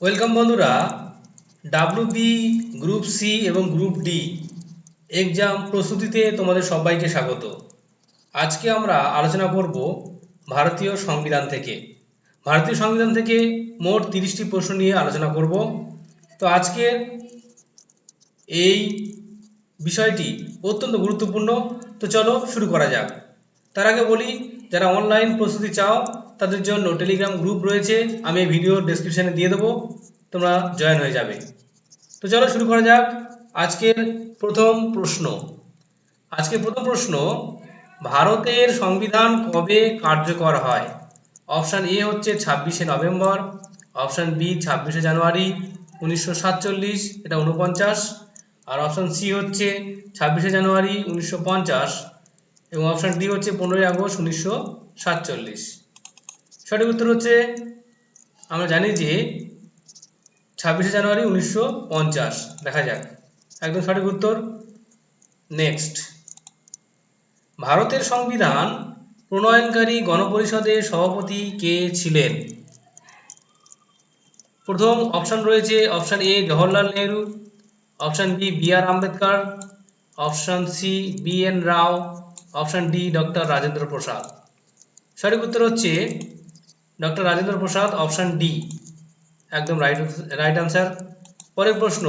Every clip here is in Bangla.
ওয়েলকাম বন্ধুরা ডাব্লিউ বি গ্রুপ সি এবং গ্রুপ ডি এক্সাম প্রস্তুতিতে তোমাদের সবাইকে স্বাগত। আজকে আমরা আলোচনা করব ভারতীয় সংবিধান থেকে। ভারতীয় সংবিধান থেকে মোট তিরিশটি প্রশ্ন নিয়ে আলোচনা করব। তো আজকের এই বিষয়টি অত্যন্ত গুরুত্বপূর্ণ। তো চলো শুরু করা যাক। তার আগে বলি যারা অনলাইন প্রস্তুতি চাও, তাদের জন্য টেলিগ্রাম গ্রুপ রয়েছে, আমি ভিডিও ডেসক্রিপশনে দিয়ে দেবো, তোমরা জয়েন হয়ে যাবে। তো চলো শুরু করা যাক, আজকের প্রথম প্রশ্ন। আজকের প্রথম প্রশ্ন, ভারতের সংবিধান কবে কার্যকর হয়? অপশান এ হচ্ছে ছাব্বিশে নভেম্বর অপশান বি ছাব্বিশে জানুয়ারি, উনিশশো সাতচল্লিশ, এটা উনপঞ্চাশ আর অপশান সি হচ্ছে ছাব্বিশে জানুয়ারি, উনিশশো পঞ্চাশ। এবং অপশান ডি হচ্ছে পনেরোই আগস্ট উনিশশো সাতচল্লিশ। সঠিক উত্তর হচ্ছে, আমরা জানি যে ছাব্বিশে জানুয়ারি উনিশশো পঞ্চাশ। দেখা যাক। একদম সঠিক উত্তর। নেক্সট ভারতের সংবিধান প্রণয়নকারী গণপরিষদের সভাপতি কে ছিলেন? প্রথম অপশন রয়েছে option A Jawaharlal Nehru option B B R Ambedkar option C B N Rao option D, doctor Rajendra Prasad. সঠিক উত্তর হচ্ছে doctor Rajendra Prasad, option D. একদম রাইট রাইট আনসার পরের প্রশ্ন,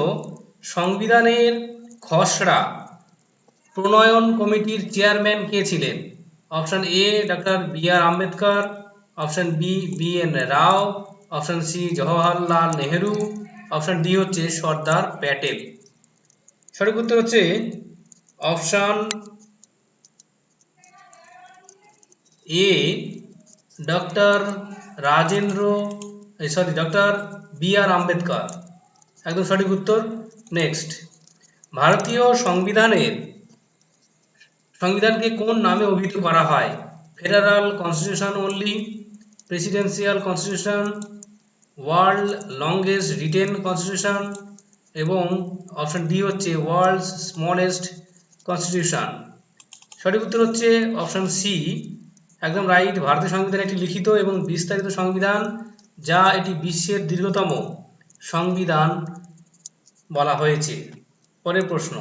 সংবিধানের খসড়া প্রণয়ন কমিটির চেয়ারম্যান কে ছিলেন? Option A doctor B R Ambedkar. Option B B N Rao. Option C Jawaharlal Nehru. Option D হচ্ছে সর্দার প্যাটেল। সঠিক উত্তর হচ্ছে option A doctor Rajendra sorry doctor B R Ambedkar একদম সঠিক উত্তর। নেক্সট ভারতীয় সংবিধানের, সংবিধানকে কোন নামে অভিহিত করা হয়? Federal constitution only presidential constitution world longest written constitution এবং অপশন ডি হচ্ছে ওয়ার্ল্ডস স্মলেস্ট কনস্টিটিউশন সঠিক উত্তর হচ্ছে অপশন সি একদম রাইট ভারতীয় সংবিধান একটি লিখিত এবং বিস্তারিত সংবিধান, যা এটি বিশ্বের দীর্ঘতম সংবিধান বলা হয়েছে। পরের প্রশ্ন,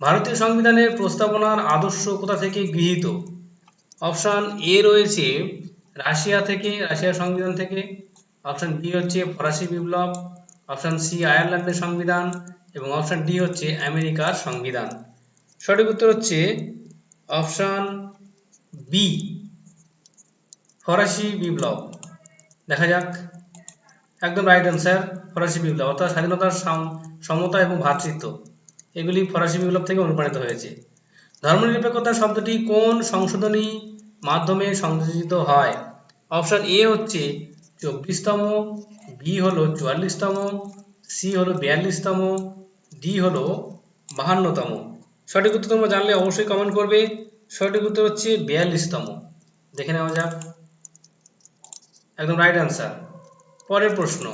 ভারতীয় সংবিধানের প্রস্তাবনার আদর্শ কোথা থেকে গৃহীত? অপশান এ রয়েছে রাশিয়া থেকে, রাশিয়ার সংবিধান থেকে। অপশান বি হচ্ছে ফরাসি বিপ্লব। অপশান সি আয়ারল্যান্ডের সংবিধান এবং অপশান ডি হচ্ছে আমেরিকার সংবিধান। সঠিক উত্তর হচ্ছে অপশান বি ফরাসি বিপ্লব। দেখা যাক। একদম রাইট অ্যান্সার ফরাসি বিপ্লব। অর্থাৎ স্বাধীনতার সমতা এবং ভ্রাতৃত্ব। এগুলি ফরাসি বিপ্লব থেকে অনুপ্রাণিত হয়েছে। ধর্মনিরপেক্ষতা শব্দটি কোন সংশোধনী মাধ্যমে সংযোজিত হয়? অপশন এ হচ্ছে চব্বিশতম বি হলো চুয়াল্লিশতম সি হলো বিয়াল্লিশতম ডি হলো বাহান্নতম। সঠিক উত্তর তোমরা জানলে অবশ্যই কমেন্ট করবে। সঠিক উত্তর হচ্ছে বিয়াল্লিশতম। দেখে নেওয়া যাক। একদম রাইট অ্যান্সার পরের প্রশ্ন,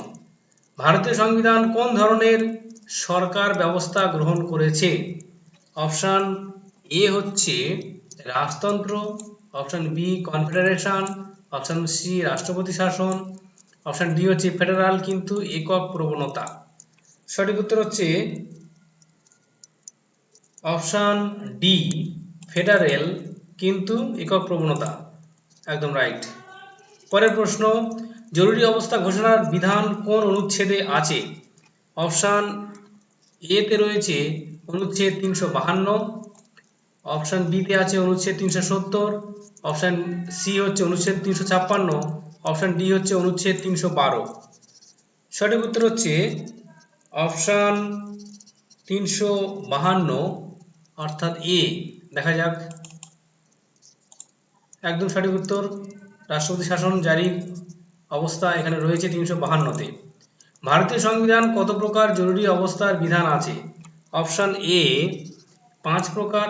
ভারতীয় সংবিধান কোন ধরনের সরকার ব্যবস্থা গ্রহণ করেছে? অপশান এ হচ্ছে রাজতন্ত্র, option B confederation option C রাষ্ট্রপতি শাসন, অপশান ডি হচ্ছে ফেডারাল কিন্তু একক প্রবণতা। সঠিক উত্তর হচ্ছে অপশান ডি ফেডারেল কিন্তু একক প্রবণতা। একদম রাইট পরের প্রশ্ন, জরুরি অবস্থা ঘোষণার বিধান কোন অনুচ্ছেদে আছে? অপশান এতে রয়েছে অনুচ্ছেদ তিনশো বাহান্ন, অপশান বিতে আছে অনুচ্ছেদ তিনশো সত্তর, অপশান সি হচ্ছে অনুচ্ছেদ তিনশো ছাপ্পান্ন, অপশান ডি হচ্ছে অনুচ্ছেদ তিনশো বারো। সঠিক উত্তর হচ্ছে অপশান তিনশো বাহান্ন, অর্থাৎ এ দেখা যাক। একদম সঠিক উত্তর। রাষ্ট্রপতি শাসন জারির অবস্থা এখানে রয়েছে তিনশো বাহান্নতে। ভারতীয় সংবিধান কত প্রকার জরুরি অবস্থার বিধান আছে? অপশান এ পাঁচ প্রকার।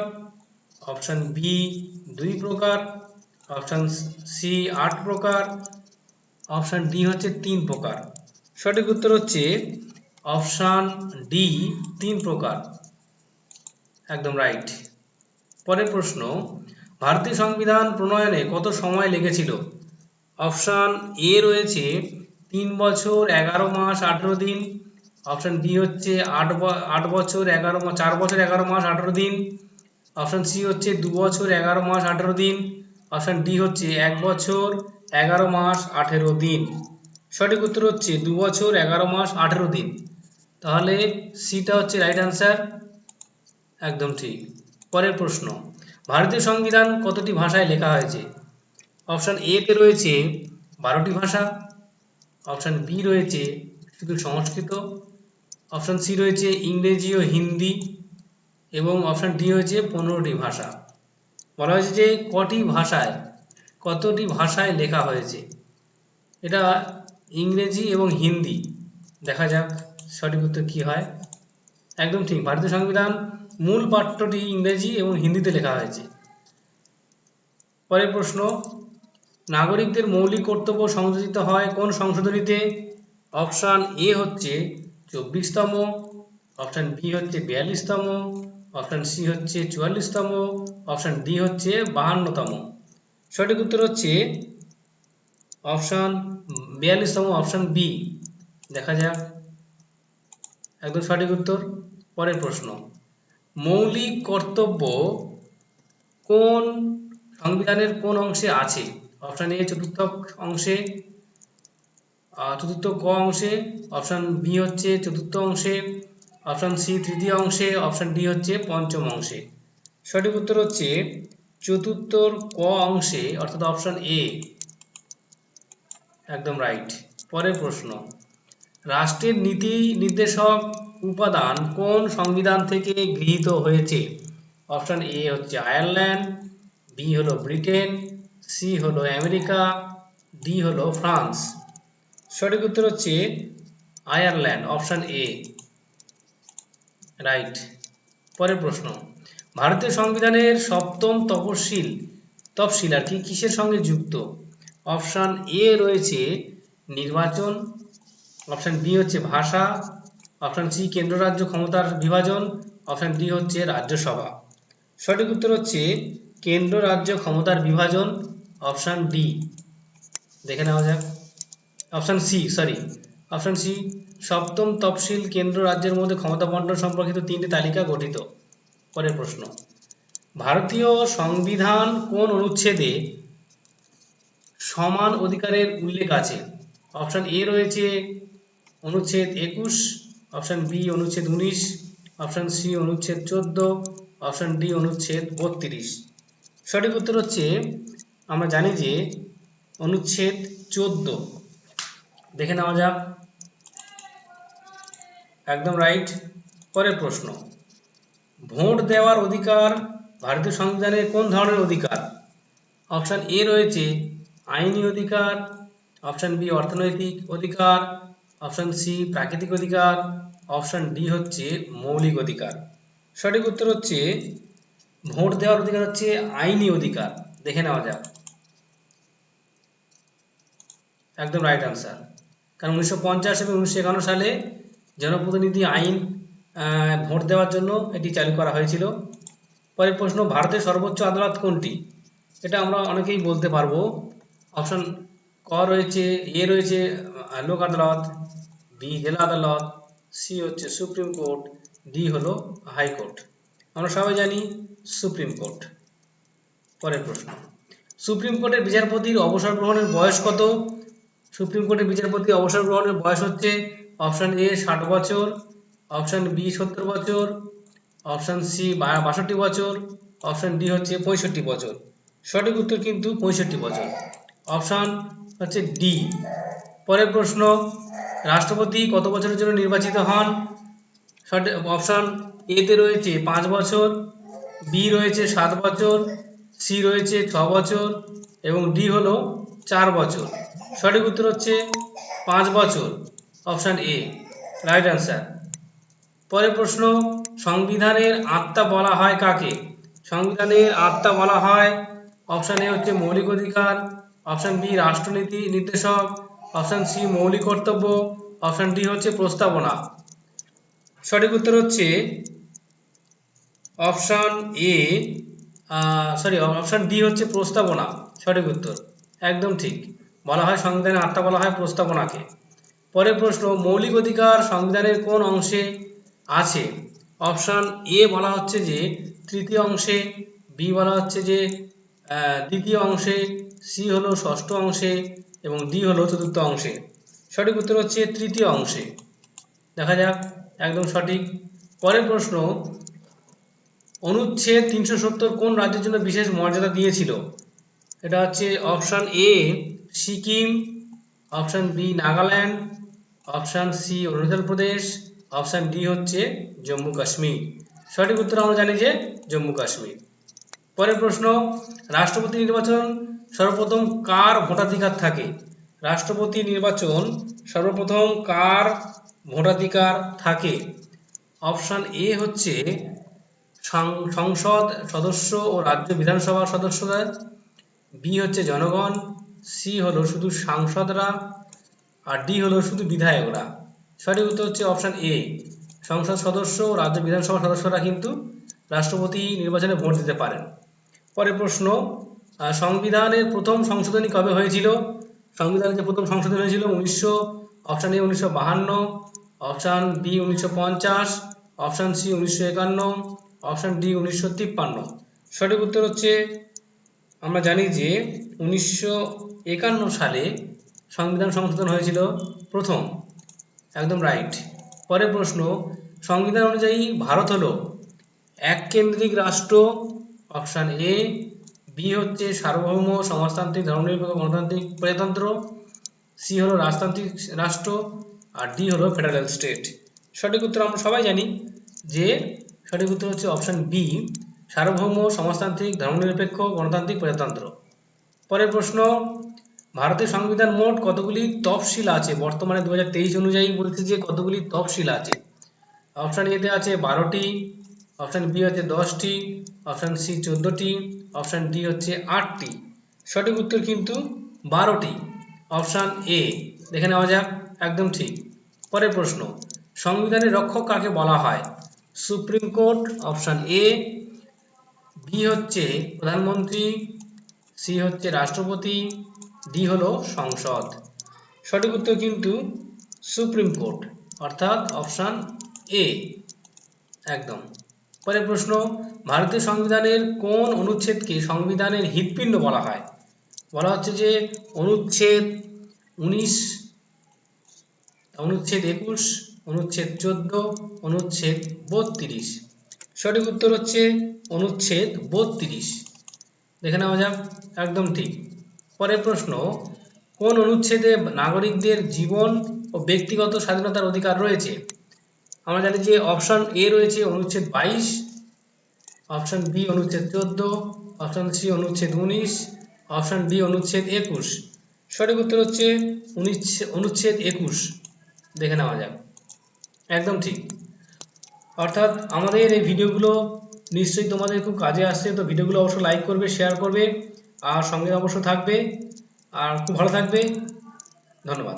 অপশান বি দুই প্রকার। অপশান সি আট প্রকার। অপশান ডি হচ্ছে তিন প্রকার। সঠিক উত্তর হচ্ছে অপশান ডি তিন প্রকার। একদম রাইট। পরের প্রশ্ন ভারতীয় সংবিধান প্রণয়নে কত সময় লেগেছিল? অপশান এ রয়েছে তিন বছর, এগারো মাস, আঠেরো দিন। অপশান বি হচ্ছে আট আট বছর, এগারো মাস চার বছর, এগারো মাস, আঠেরো দিন। অপশন সি হচ্ছে দু বছর, এগারো মাস, আঠেরো দিন। অপশন ডি হচ্ছে এক বছর, এগারো মাস, আঠেরো দিন। সঠিক উত্তর হচ্ছে দু বছর, এগারো মাস, আঠেরো দিন। তাহলে সিটা হচ্ছে রাইট অ্যান্সার একদম ঠিক। পরের প্রশ্ন। ভারতীয় সংবিধান কতটি ভাষায় লেখা হয়েছে? অপশন এ তে রয়েছে বারোটি ভাষা, অপশন বি রয়েছে শুধু সংস্কৃত, অপশন সি রয়েছে ইংরেজি ও হিন্দি, এবং অপশন ডি হয়েছে পনেরোটি ভাষা। বলা হয়েছে যে কটি ভাষায়, কতটি ভাষায় লেখা হয়েছে? এটা ইংরেজি এবং হিন্দি। দেখা যাক সঠিক উত্তর কী হয়। একদম ঠিক, ভারতীয় সংবিধান মূল পাঠ্যটি ইংরেজি এবং হিন্দিতে লেখা হয়েছে। পরের প্রশ্ন, নাগরিকদের মৌলিক কর্তব্য সংযোজিত হয় কোন সংশোধনীতে? অপশান এ হচ্ছে চব্বিশতম, অপশান বি হচ্ছে বিয়াল্লিশতম, অপশান সি হচ্ছে চুয়াল্লিশতম, অপশান ডি হচ্ছে বাহান্নতম। সঠিক উত্তর হচ্ছে অপশান বিয়াল্লিশতম, অপশান বি। দেখা যাক। একদম সঠিক উত্তর। পরের প্রশ্ন মৌলিক কর্তব্য কোন সংবিধানের কোন অংশে আছে? অপশন এ চতুর্থ অংশে। চতুর্থ ক অংশে। অপশন বি হচ্ছে চতুর্থ অংশে। অপশন সি তৃতীয় অংশে। অপশন ডি হচ্ছে পঞ্চম অংশে। সঠিক উত্তর হচ্ছে চতুর্থর ক অংশে, অর্থাৎ অপশন এ একদম রাইট পরের প্রশ্ন। রাষ্ট্রের নীতি নির্দেশক উপাদান কোন সংবিধান থেকে গৃহীত হয়েছে? অপশন এ হচ্ছে আয়ারল্যান্ড বি হলো ব্রিটেন সি হলো আমেরিকা ডি হলো ফ্রান্স। সঠিক উত্তর হচ্ছে আয়ারল্যান্ড, অপশন এ। রাইট। পরের প্রশ্ন, ভারতীয় সংবিধানের সপ্তম তপশিল তফসিল আর কি কিসের সঙ্গে যুক্ত? অপশন এ রয়েছে নির্বাচন অপশন বি হচ্ছে ভাষা অপশন সি কেন্দ্র রাজ্য ক্ষমতার বিভাজন অপশন ডি হচ্ছে রাজ্যসভা। সঠিক উত্তর হচ্ছে কেন্দ্র রাজ্য ক্ষমতার বিভাজন অপশন ডি দেখে নেওয়া যাক। Option C sorry option C সপ্তম তফসিল কেন্দ্র রাজ্যের মধ্যে ক্ষমতা বন্টন সম্পর্কিত তিনটি তালিকা গঠিত। পরের প্রশ্ন। ভারতীয় সংবিধান কোন অনুচ্ছেদে সমান অধিকারের উল্লেখ আছে? অপশন এ রয়েছে অনুচ্ছেদ একুশ, অপশন বি অনুচ্ছেদ উনিশ, অপশন সি অনুচ্ছেদ চোদ্দ, অপশন ডি অনুচ্ছেদ বত্রিশ। সঠিক উত্তর হচ্ছে, আমরা জানি যে অনুচ্ছেদ চোদ্দ। দেখে নেওয়া যাক। একদম রাইট। পরের প্রশ্ন, ভোট দেওয়ার অধিকার ভারতীয় সংবিধানের কোন ধরনের অধিকার? অপশন এ রয়েছে, আইনি অধিকার, অপশন বি অর্থনৈতিক অধিকার অপশন সি প্রাকৃতিক অধিকার। অপশন ডি হচ্ছে মৌলিক অধিকার। সঠিক উত্তর হচ্ছে, ভোট দেওয়ার অধিকার হচ্ছে আইনি অধিকার। দেখে নেওয়া যাক। একদম রাইট আনসার কারণ উনিশশো পঞ্চাশ এবং উনিশশো একান্ন সালে জনপ্রতিনিধি আইন ভোট দেওয়ার জন্য এটি চালু করা হয়েছিল। পরের প্রশ্ন, ভারতের সর্বোচ্চ আদালত কোনটি? এটা আমরা অনেকেই বলতে পারব। অপশন ক রয়েছে, এ রয়েছে লোক আদালত, বি জেলা আদালত, সি হচ্ছে সুপ্রিম কোর্ট, ডি হলো হাইকোর্ট। আমরা সবাই জানি সুপ্রিম কোর্ট। পরের প্রশ্ন। সুপ্রিম কোর্টের বিচারপতির অবসর গ্রহণের বয়স কত? সুপ্রিম কোর্টের বিচারপতি অবসর গ্রহণের বয়স হচ্ছে অপশন এ ষাট বছর, অপশন বি সত্তর বছর, অপশন সি বাষট্টি বছর, অপশন ডি হচ্ছে পঁয়ষট্টি বছর। সঠিক উত্তর কিন্তু পঁয়ষট্টি বছর। অপশন হচ্ছে ডি পরের প্রশ্ন, রাষ্ট্রপতি কত বছরের জন্য নির্বাচিত হন? সঠিক অপশন এতে রয়েছে পাঁচ বছর বি রয়েছে সাত বছর সি রয়েছে ছ বছর এবং ডি হলো চার বছর। সঠিক উত্তর হচ্ছে পাঁচ বছর অপশান এ রাইট অ্যান্সার পরের প্রশ্ন, সংবিধানের আত্মা বলা হয় কাকে? সংবিধানের আত্মা বলা হয় অপশান এ হচ্ছে মৌলিক অধিকার অপশন বি রাষ্ট্রনীতি নির্দেশক। অপশন সি মৌলিক কর্তব্য। অপশন ডি হচ্ছে প্রস্তাবনা। সঠিক উত্তর হচ্ছে option A sorry option D হচ্ছে প্রস্তাবনা। সঠিক উত্তর। একদম ঠিক। বলা হয় সংবিধানের আত্মা বলা হয় প্রস্তাবনাকে। পরের প্রশ্ন, মৌলিক অধিকার সংবিধানের কোন অংশে আছে? অপশন এ বলা হচ্ছে যে, তৃতীয় অংশে। বি বলা হচ্ছে যে দ্বিতীয় অংশে সি হলো ষষ্ঠ অংশে এবং ডি হলো চতুর্থ অংশে। সঠিক উত্তর হচ্ছে তৃতীয় অংশে। দেখা যাক, একদম সঠিক। পরের প্রশ্ন, অনুচ্ছেদ তিনশো সত্তর কোন রাজ্যের জন্য বিশেষ মর্যাদা দিয়েছিল? এটা হচ্ছে option A Sikkim, option B Nagaland, option C Arunachal Pradesh, option D হচ্ছে জম্মু কাশ্মীর। সঠিক উত্তর আমরা জানি যে জম্মু কাশ্মীর। পরের প্রশ্ন, রাষ্ট্রপতি নির্বাচন সর্বপ্রথম কার ভোটাধিকার থাকে? রাষ্ট্রপতি নির্বাচন সর্বপ্রথম কার ভোটাধিকার থাকে? অপশন এ হচ্ছে সংসদ সদস্য ও রাজ্য বিধানসভার সদস্যদের। বি হচ্ছে জনগণ। সি হলো শুধু সাংসদরা। আর ডি হলো শুধু বিধায়করা। সঠিক উত্তর হচ্ছে অপশান এ। সংসদ সদস্য ও রাজ্য বিধানসভার সদস্যরা কিন্তু রাষ্ট্রপতি নির্বাচনে ভোট দিতে পারেন। পরের প্রশ্ন সংবিধানের প্রথম সংশোধনী কবে হয়েছিল? সংবিধানের যে প্রথম সংশোধনী হয়েছিল উনিশশো অপশান এ উনিশশো বাহান্ন অপশান বি উনিশশো পঞ্চাশ অপশন সি উনিশশো একান্ন অপশন ডি উনিশশো তিপ্পান্ন। সঠিক উত্তর হচ্ছে, আমরা জানি যে উনিশশো একান্ন সালে সংবিধান সংশোধন হয়েছিল প্রথম। একদম রাইট পরের প্রশ্ন, সংবিধান অনুযায়ী ভারত হলো এক কেন্দ্রিক রাষ্ট্র অপশন এ বি হচ্ছে সার্বভৌম সমাজতান্ত্রিক, ধর্মনিরপেক্ষ গণতান্ত্রিক প্রজাতন্ত্র সি হলো রাজতান্ত্রিক রাষ্ট্র, আর ডি হলো ফেডারেল স্টেট। সঠিক উত্তর আমরা সবাই জানি যে সঠিক উত্তর হচ্ছে অপশন বি সার্বভৌম সমাজতান্ত্রিক, ধর্মনিরপেক্ষ গণতান্ত্রিক প্রজাতন্ত্র। পরের প্রশ্ন, ভারতের সংবিধান মোট কতগুলি তফসিল আছে? বর্তমানে দু হাজার তেইশ অনুযায়ী বলছে যে কতগুলি তফসিল আছে। অপশন এতে আছে বারোটি অপশন বি হচ্ছে দশটি, অপশন সি চোদ্দটি, অপশন ডি হচ্ছে আটটি। সঠিক উত্তর কিন্তু বারোটি। অপশান এ, দেখে নেওয়া যাক, একদম ঠিক। পরের প্রশ্ন সংবিধানের রক্ষক কাকে বলা হয়? Supreme court, option A. B হচ্ছে প্রধানমন্ত্রী, সি হচ্ছে রাষ্ট্রপতি, ডি হলো সংসদ। সঠিক উত্তর কিন্তু সুপ্রিম কোর্ট, অর্থাৎ অপশান এ। একদম। পরের প্রশ্ন, ভারতীয় সংবিধানের কোন অনুচ্ছেদকে সংবিধানের হৃৎপিণ্ড বলা হয়? বলা হচ্ছে যে অনুচ্ছেদ উনিশ, অনুচ্ছেদ একুশ, অনুচ্ছেদ চোদ্দ, অনুচ্ছেদ বত্রিশ। সঠিক উত্তর হচ্ছে অনুচ্ছেদ বত্রিশ। দেখে নেওয়া যাক, একদম ঠিক। পরের প্রশ্ন, কোন অনুচ্ছেদে নাগরিকদের জীবন ও ব্যক্তিগত স্বাধীনতার অধিকার রয়েছে? আমরা জানি যে অপশন এ রয়েছে অনুচ্ছেদ বাইশ, অপশন বি অনুচ্ছেদ চোদ্দ, অপশন সি অনুচ্ছেদ উনিশ, অপশন ডি অনুচ্ছেদ একুশ। সঠিক উত্তর হচ্ছে অনুচ্ছেদ একুশ। দেখে নেওয়া যাক। একদম ঠিক। অর্থাৎ আমাদের এই ভিডিওগুলো নিশ্চয়ই তোমাদের খুব কাজে আসছে, তো ভিডিওগুলো অবশ্যই লাইক করবে শেয়ার করবে, আর সঙ্গে অবশ্য থাকবে, আর খুব ভালো থাকবে। ধন্যবাদ।